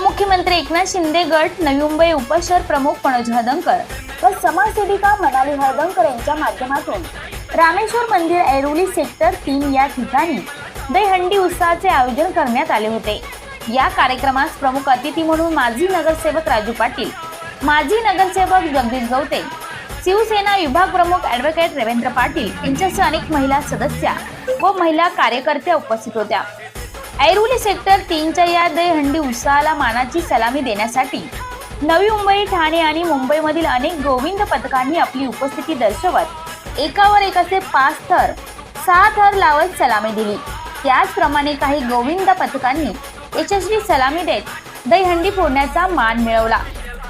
उपमुख्यमंत्री एकनाथ शिंदे गट नवी मुंबई उपशहर प्रमुख मनोज हदंकर व समाजसेविका मनाली हळदंकर यांच्या माध्यमातून. रामेश्वर मंदिर ऐरोली सेक्टर तीन या ठिकाणी दहीहंडी उत्सवाचे आयोजन करण्यात आले होते. या कार्यक्रमास प्रमुख अतिथी म्हणून माजी नगरसेवक राजू पाटील माजी नगरसेवक जगदीश गवते शिवसेना विभाग प्रमुख ऍडव्होकेट रवींद्र पाटील यांच्यासह अनेक महिला सदस्या व महिला कार्यकर्त्या उपस्थित होत्या. ऐरोली सेक्टर तीनच्या या दहीहंडी उत्साहाला मानाची सलामी देण्यासाठी नवी मुंबई ठाणे आणि मुंबईमधील अनेक गोविंद पथकांनी आपली उपस्थिती दर्शवत एकावर एक असे पाच थर सहा थर लावत सलामी दिली. त्याचप्रमाणे काही गोविंद पथकांनी यशस्वी सलामी देत दहीहंडी फोडण्याचा मान मिळवला.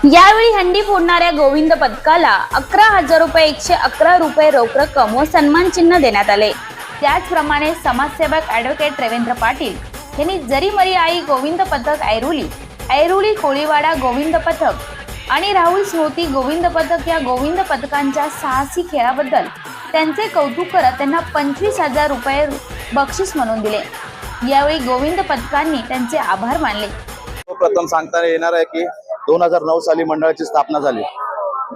यावेळी हंडी फोडणाऱ्या गोविंद पथकाला अकरा हजार रुपये एकशे अकरा रुपये रोख रक्कम व सन्मान चिन्ह देण्यात आले. त्याचप्रमाणे समाजसेवक ॲडव्होकेट रवींद्र पाटील यांनी जरी मरी आई गोविंद पथक ऐरोली ऐरोली कोळीवाडा गोविंद पथक आणि राहुल स्मृती गोविंद पथक या गोविंद पथकांच्या साहसी खेळाबद्दल त्यांचे कौतुक करत त्यांना पंचवीस हजार रुपये बक्षीस म्हणून दिले. यावेळी गोविंद पथकांनी त्यांचे आभार मानले. प्रथम सांगता येणार आहे की दोन हजार नऊ साली मंडळाची स्थापना झाली.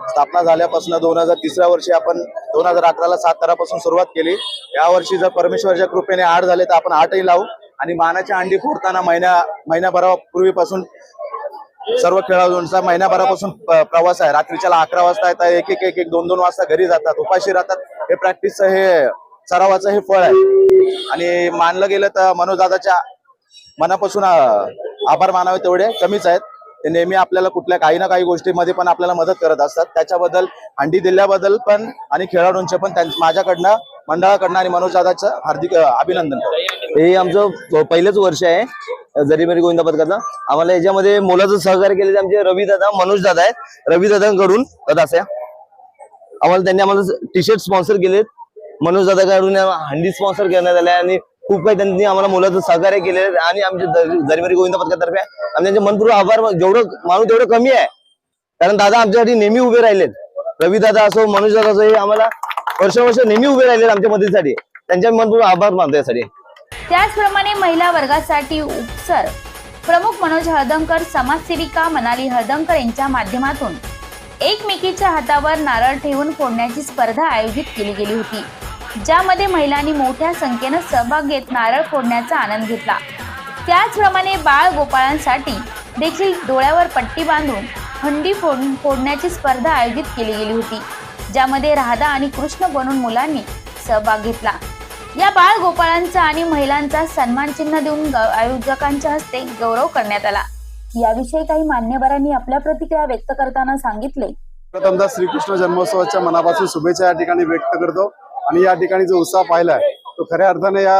स्थापना झाल्यापासून दोन हजार तिसऱ्या वर्षी आपण दोन हजार अकराला सात तारापासून सुरुवात केली. या वर्षी जर परमेश्वरच्या कृपेने आठ झाले तर आपण आठही लावू. आणि मानाच्या अंडी फोडताना महिन्या महिन्याभरापूर्वीपासून सर्व खेळाडूंचा महिन्याभरापासून प्रवास आहे. रात्रीच्याला अकरा वाजता येतात एक एक एक एक दोन दोन वाजता घरी जातात उपाशी राहतात. हे प्रॅक्टिसचं हे सरावाचं हे फळ आहे. आणि मानलं गेलं तर मनोजदादाच्या मनापासून आभार मानावे तेवढे कमीच आहेत. ते नेहमी आपल्याला कुठल्या काही ना काही गोष्टीमध्ये पण आपल्याला मदत करत असतात. त्याच्याबद्दल हंडी दिल्याबद्दल पण आणि खेळाडूंचे पण त्यां- माझ्याकडनं मंडळाकडनं आणि मनोजदादाचं हार्दिक अभिनंदन करतो. हे आमचं पहिलंच वर्ष आहे. जरीमरी गोविंदा पथकाचं आम्हाला याच्यामध्ये मोलाचं सहकार्य केले आमचे रवी दादा मनोज दादा आहेत. रवी दादांकडून दादा आम्हाला त्यांनी आम्हाला टी शर्ट स्पॉन्सर केलेत. मनोज दादाकडून हंडी स्पॉन्सर करण्यात आल्या आणि खूप काही त्यांनी आम्हाला मुलाचं सहकार्य केले आणि आमचे जरीमरी गोविंदा पथकातर्फे आम्ही त्यांचे मनपूर्वक आभार जेवढं माणूस तेवढं कमी आहे. कारण दादा आमच्यासाठी नेहमी उभे राहिलेत. रवी दादा असो मनोज दादा असो हे आम्हाला वर्षावर्ष नेहमी उभे राहिलेत आमच्या मदतीसाठी. त्यांच्या मनपूर्वक आभार मानतो यासाठी. त्याचप्रमाणे महिला वर्गासाठी उपसर. प्रमुख मनोज हळदंकर समाजसेविका मनाली हळदंकर यांच्या माध्यमातून एकमेकीच्या हातावर नारळ ठेवून फोडण्याची स्पर्धा आयोजित केली गेली होती ज्यामध्ये महिलांनी मोठ्या संख्येनं सहभाग घेत नारळ फोडण्याचा आनंद घेतला. त्याचप्रमाणे बाळ गोपाळांसाठी देखील डोळ्यावर पट्टी बांधून हंडी फोड फोडण्याची स्पर्धा आयोजित केली गेली होती ज्यामध्ये राधा आणि कृष्ण बनून मुलांनी सहभाग घेतला. या बाळ गोपाळांचा आणि महिलांचा सन्मान चिन्ह देऊन आयोजकांच्या हस्ते गौरव करण्यात आला. याविषयी काही मान्यवरांनी आपल्या प्रतिक्रिया व्यक्त करताना सांगितले. प्रथमदा श्रीकृष्ण जन्मोत्सवाच्या मनापासून शुभेच्छा या ठिकाणी व्यक्त करतो आणि या ठिकाणी जो उत्साह पाहिलाय तो खऱ्या अर्थाने या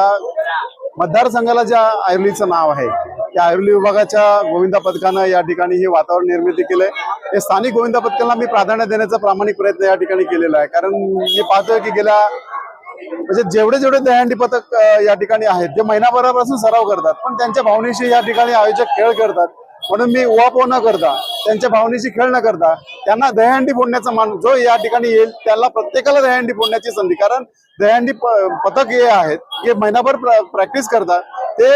मतदारसंघाला ज्या आयुर्लीचं नाव आहे त्या आयुर्ली विभागाच्या गोविंदा पथकानं या ठिकाणी हे वातावरण निर्मिती केलंय. हे स्थानिक गोविंदा पथकाला मी प्राधान्य देण्याचा प्रामाणिक प्रयत्न या ठिकाणी केलेला आहे. कारण मी पाहतोय की गेल्या म्हणजे जेवढे जेवढे दहीहंडी पथक या ठिकाणी आहेत जे महिनाभरापासून सराव करतात पण त्यांच्या भावनेशी या ठिकाणी आयोजक खेळ करतात म्हणून मी उहापोह न करता त्यांच्या भावनेशी खेळ न करता त्यांना दहीहंडी फोडण्याचा मान जो या ठिकाणी येईल त्याला प्रत्येकाला दहीहंडी फोडण्याची संधी. कारण दहीहंडी पथक हे आहेत जे महिनाभर प्रॅक्टिस करतात. ते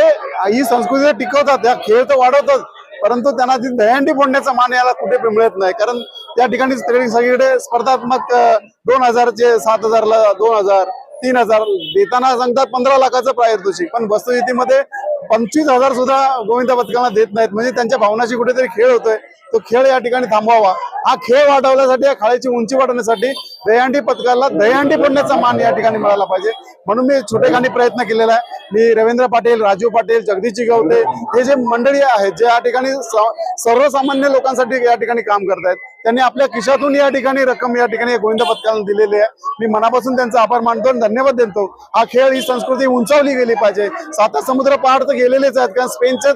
ही संस्कृती टिकवतात त्या खेळ तर वाढवतात परंतु त्यांना ती दहीहंडी फोडण्याचा मान याला कुठे मिळत नाही. कारण त्या ठिकाणी सगळीकडे स्पर्धात्मक दोन हजारचे सात हजारला दोन हजार तीन हजार. देताना सांगतात पंधरा लाखाचं पारितोषिक पण वस्तुस्थितीमध्ये पंचवीस हजार सुद्धा गोविंदा पथकांना देत नाहीत. म्हणजे त्यांच्या भावनाशी कुठेतरी खेळ होतोय. तो खेळ या ठिकाणी थांबवावा. हा खेळ वाढवण्यासाठी या खाळीची उंची वाढवण्यासाठी दहीहंडी पथकाला दहीहंडी फोडण्याचा मान या ठिकाणी मिळाला पाहिजे. म्हणून मी छोटेखानी प्रयत्न केलेला आहे. मी रवींद्र पाटील राजू पाटील जगदीश गवते हे जे मंडळी आहेत जे या ठिकाणी सर्वसामान्य लोकांसाठी या ठिकाणी काम करतायत त्यांनी आपल्या खिशातून या ठिकाणी रक्कम या ठिकाणी गोविंद पथकाला दिलेली आहे. मी मनापासून त्यांचा आभार मानतो आणि धन्यवाद देतो. हा खेळ ही संस्कृती उंचावली गेली पाहिजे. साता समुद्र पहाड तर गेलेलेच आहेत कारण स्पेनचे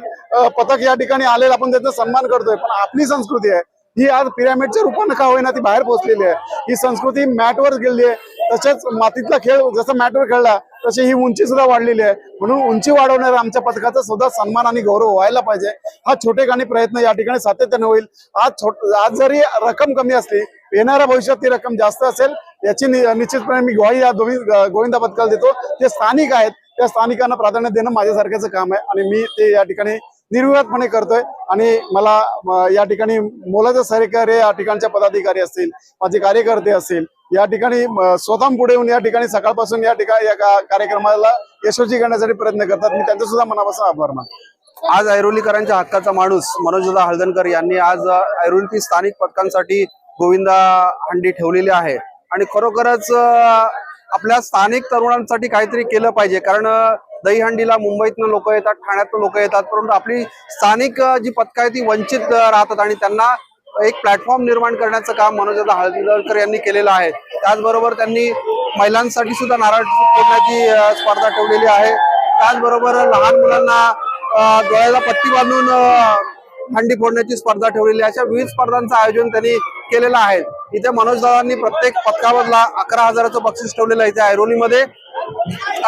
पथक या ठिकाणी आलेलं आपण त्यांचा सन्मान करतोय. पण आपली संस्कृती आहे. ही आज पिरामिडच्या रूपानं का होईना ती बाहेर पोहोचलेली आहे. ही संस्कृती मॅटवर गेली आहे. तसेच मातीतला खेळ जसं मॅटवर खेळला तशी ही उंची सुद्धा वाढलेली आहे. म्हणून उंची वाढवणाऱ्या आमच्या पथकाचा सुद्धा सन्मान आणि गौरव व्हायला पाहिजे. हा छोटे छोटेखानी प्रयत्न या ठिकाणी सातत्याने होईल. आज छोट आज जरी रक्कम कमी असली येणाऱ्या भविष्यात ती रक्कम जास्त असेल याची नि- निश्चितपणे मी ग्वाही या दोन्ही गोविंदा पथकाला देतो. ते स्थानिक आहेत त्या स्थानिकांना प्राधान्य देणं माझ्यासारख्याचं काम आहे आणि मी ते या ठिकाणी निर्विवादपणे करतोय. आणि मला या ठिकाणी मोलाचं सहकार्य या ठिकाणच्या पदाधिकारी असतील माझे कार्यकर्ते असतील या ठिकाणी स्वतः पुढे येऊन या ठिकाणी सकाळपासून या ठिकाणी या कार्यक्रमाला यशस्वी करण्यासाठी प्रयत्न करतात. मी त्यांचा सुद्धा मनापासून आभार मानतो. आज ऐरोलीकरांच्या हक्काचा माणूस मनोजदा हळदणकर यांनी आज ऐरोलीतील स्थानिक पथकांसाठी गोविंदा हंडी ठेवलेली आहे. आणि खरोखरच आपल्या स्थानिक तरुणांसाठी काहीतरी केलं पाहिजे. कारण दहीहंडीला मुंबईतनं लोक येतात ठाण्यातनं लोक येतात परंतु आपली स्थानिक जी पथकं आहेत ती वंचित राहतात आणि त्यांना एक प्लॅटफॉर्म निर्माण करण्याचं काम मनोजदा हळदीकर यांनी केलेलं आहे. त्याचबरोबर त्यांनी महिलांसाठी सुद्धा नारळ फोडण्याची स्पर्धा ठेवलेली आहे. त्याचबरोबर लहान मुलांना डोळ्याला पट्टी बांधून हंडी फोडण्याची स्पर्धा ठेवलेली आहे. अशा विविध स्पर्धांचं आयोजन त्यांनी केलेलं आहे. इथे मनोज दादांनी प्रत्येक पथकावरला अकरा हजाराचं बक्षीस ठेवलेलं आहे. इथे ऐरोलीमध्ये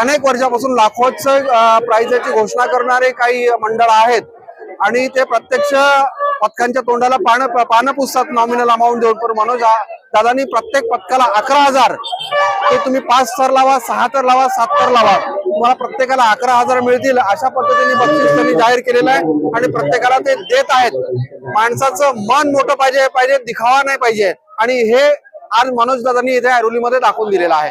अनेक वर्षापासून लाखोचं प्राइजची घोषणा करणारे काही मंडळ आहेत. आणि ते प्रत्यक्ष पथकांच्या तोंडाला पानं पानं पुसतात. नॉमिनल अमाऊंट देऊन. पण मनोज दादानी दादांनी प्रत्येक पथकाला अकरा हजार. ते तुम्ही पाच तर लावा सहा तर लावा सात तर लावा. तुम्हाला प्रत्येकाला अकरा हजार मिळतील अशा पद्धतीने बक्षीस त्यांनी जाहीर केलेलं आहे. आणि प्रत्येकाला ते देत आहेत. माणसाचं मन मोठं पाहिजे पाहिजे दिखावा नाही पाहिजे. आणि हे आज मनोज दादांनी इथे ऐरोलीमध्ये दाखवून दिलेलं आहे.